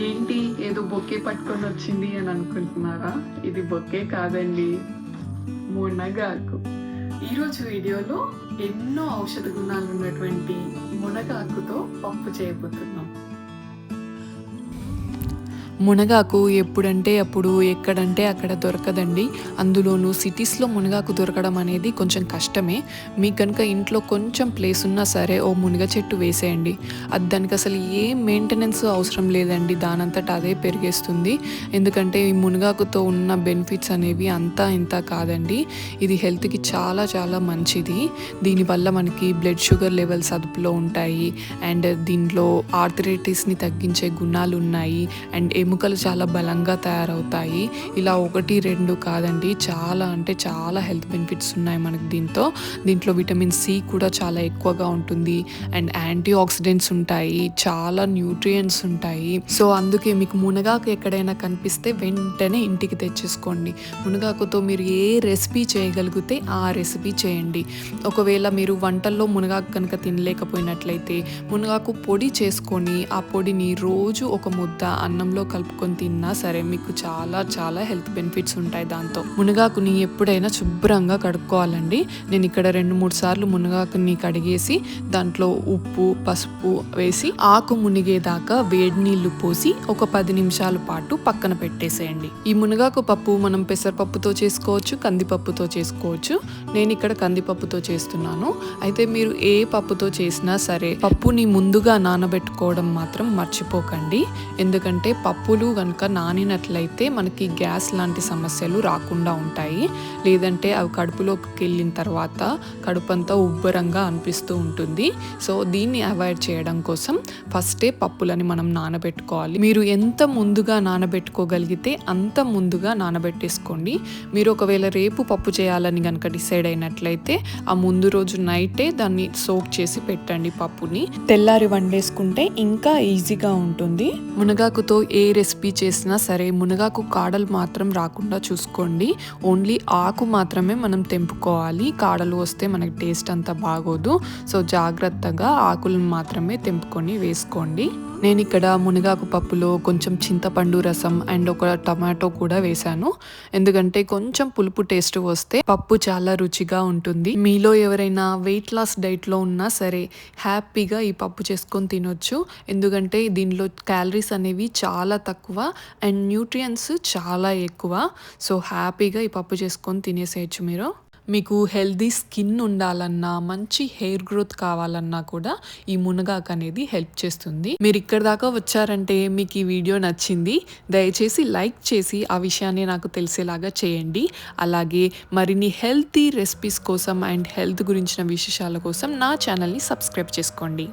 ఏంటి ఏదో బొక్కే పట్టుకొని వచ్చింది అని అనుకుంటున్నారా ఇది బొక్కే కాదండి మునగాకు ఈరోజు వీడియోలో ఎన్నో ఔషధ గుణాలు ఉన్నటువంటి మునగాకుతో పప్పు చేయబోతున్నాం మునగాకు ఎప్పుడంటే అప్పుడు ఎక్కడంటే అక్కడ దొరకదండి. అందులోనూ సిటీస్లో మునగాకు దొరకడం అనేది కొంచెం కష్టమే. మీకు కనుక ఇంట్లో కొంచెం ప్లేస్ ఉన్నా సరే ఓ మునగ చెట్టు వేసేయండి. అది దానికి అసలు ఏ మెయింటెనెన్స్ అవసరం లేదండి. దానంతట అదే పెరిగేస్తుంది. ఎందుకంటే ఈ మునగాకుతో ఉన్న బెనిఫిట్స్ అనేవి అంతా ఇంత కాదండి. ఇది హెల్త్కి చాలా చాలా మంచిది. దీనివల్ల మనకి బ్లడ్ షుగర్ లెవెల్స్ అదుపులో ఉంటాయి. అండ్ దీంట్లో ఆర్థరైటిస్ని తగ్గించే గుణాలు ఉన్నాయి అండ్ ఎముకలు చాలా బలంగా తయారవుతాయి. ఇలా ఒకటి రెండు కాదండి. చాలా అంటే చాలా హెల్త్ బెనిఫిట్స్ ఉన్నాయి మనకి దీంతో. దీంట్లో విటమిన్ సి కూడా చాలా ఎక్కువగా ఉంటుంది. అండ్ యాంటీ ఆక్సిడెంట్స్ ఉంటాయి. చాలా న్యూట్రియంట్స్ ఉంటాయి. సో అందుకే మీకు మునగాకు ఎక్కడైనా కనిపిస్తే వెంటనే ఇంటికి తెచ్చేసుకోండి. మునగాకుతో మీరు ఏ రెసిపీ చేయగలిగితే ఆ రెసిపీ చేయండి. ఒకవేళ మీరు వంటల్లో మునగాకు కనుక తినలేకపోయినట్లయితే మునగాకు పొడి చేసుకొని ఆ పొడిని రోజు ఒక ముద్ద అన్నంలో కలుపుకొని తిన్నా సరే మీకు చాలా చాలా హెల్త్ బెనిఫిట్స్ ఉంటాయి దాంతో. మునగాకుని ఎప్పుడైనా శుభ్రంగా కడుక్కోవాలండి. నేను ఇక్కడ రెండు మూడు సార్లు మునగాకుని కడిగేసి దాంట్లో ఉప్పు పసుపు వేసి ఆకు మునిగేదాకా వేడి నీళ్ళు పోసి ఒక పది నిమిషాల పాటు పక్కన పెట్టేసేయండి. ఈ మునగాకు పప్పు మనం పెసరపప్పుతో చేసుకోవచ్చు కందిపప్పుతో చేసుకోవచ్చు. నేను ఇక్కడ కందిపప్పుతో చేస్తున్నాను. అయితే మీరు ఏ పప్పుతో చేసినా సరే పప్పుని ముందుగా నానబెట్టుకోవడం మాత్రం మర్చిపోకండి. ఎందుకంటే పప్పు పప్పులు కనుక నానినట్లయితే మనకి గ్యాస్ లాంటి సమస్యలు రాకుండా ఉంటాయి. లేదంటే అవి కడుపులోకి వెళ్ళిన తర్వాత కడుపంతా ఉబ్బరంగా అనిపిస్తూ ఉంటుంది. సో దీన్ని అవాయిడ్ చేయడం కోసం ఫస్టే పప్పులని మనం నానబెట్టుకోవాలి. మీరు ఎంత ముందుగా నానబెట్టుకోగలిగితే అంత ముందుగా నానబెట్టేసుకోండి. మీరు ఒకవేళ రేపు పప్పు చేయాలని కనుక డిసైడ్ అయినట్లయితే ఆ ముందు రోజు నైటే దాన్ని సోక్ చేసి పెట్టండి పప్పుని. తెల్లారి వండేసుకుంటే ఇంకా ఈజీగా ఉంటుంది. మునగాకుతో ఏ రెసిపీ చేసినా సరే మునగాకు కాడలు మాత్రం రాకుండా చూసుకోండి. ఓన్లీ ఆకు మాత్రమే మనం తెంపుకోవాలి. కాడలు వస్తే మనకి టేస్ట్ అంత బాగోదు. సో జాగ్రత్తగా ఆకులను మాత్రమే తెంపుకొని వేసుకోండి. నేను ఇక్కడ మునగాకు పప్పులో కొంచెం చింతపండు రసం అండ్ ఒక టమాటో కూడా వేశాను. ఎందుకంటే కొంచెం పులుపు టేస్ట్ వస్తే పప్పు చాలా రుచిగా ఉంటుంది. మీలో ఎవరైనా వెయిట్ లాస్ డైట్లో ఉన్నా సరే హ్యాపీగా ఈ పప్పు చేసుకొని తినొచ్చు. ఎందుకంటే దీనిలో క్యాలరీస్ అనేవి చాలా తక్కువ అండ్ న్యూట్రియన్స్ చాలా ఎక్కువ. సో హ్యాపీగా ఈ పప్పు చేసుకొని తినేసేయచ్చు మీరు. మీకు హెల్దీ స్కిన్ ఉండాలన్నా మంచి హెయిర్ గ్రోత్ కావాలన్నా కూడా ఈ మునగాకు అనేది హెల్ప్ చేస్తుంది. మీరు ఇక్కడ దాకా వచ్చారంటే మీకు ఈ వీడియో నచ్చింది. దయచేసి లైక్ చేసి ఆ విషయాన్ని నాకు తెలిసేలాగా చేయండి. అలాగే మరిన్ని హెల్తీ రెసిపీస్ కోసం అండ్ హెల్త్ గురించిన విశేషాల కోసం నా ఛానల్ని సబ్స్క్రైబ్ చేసుకోండి.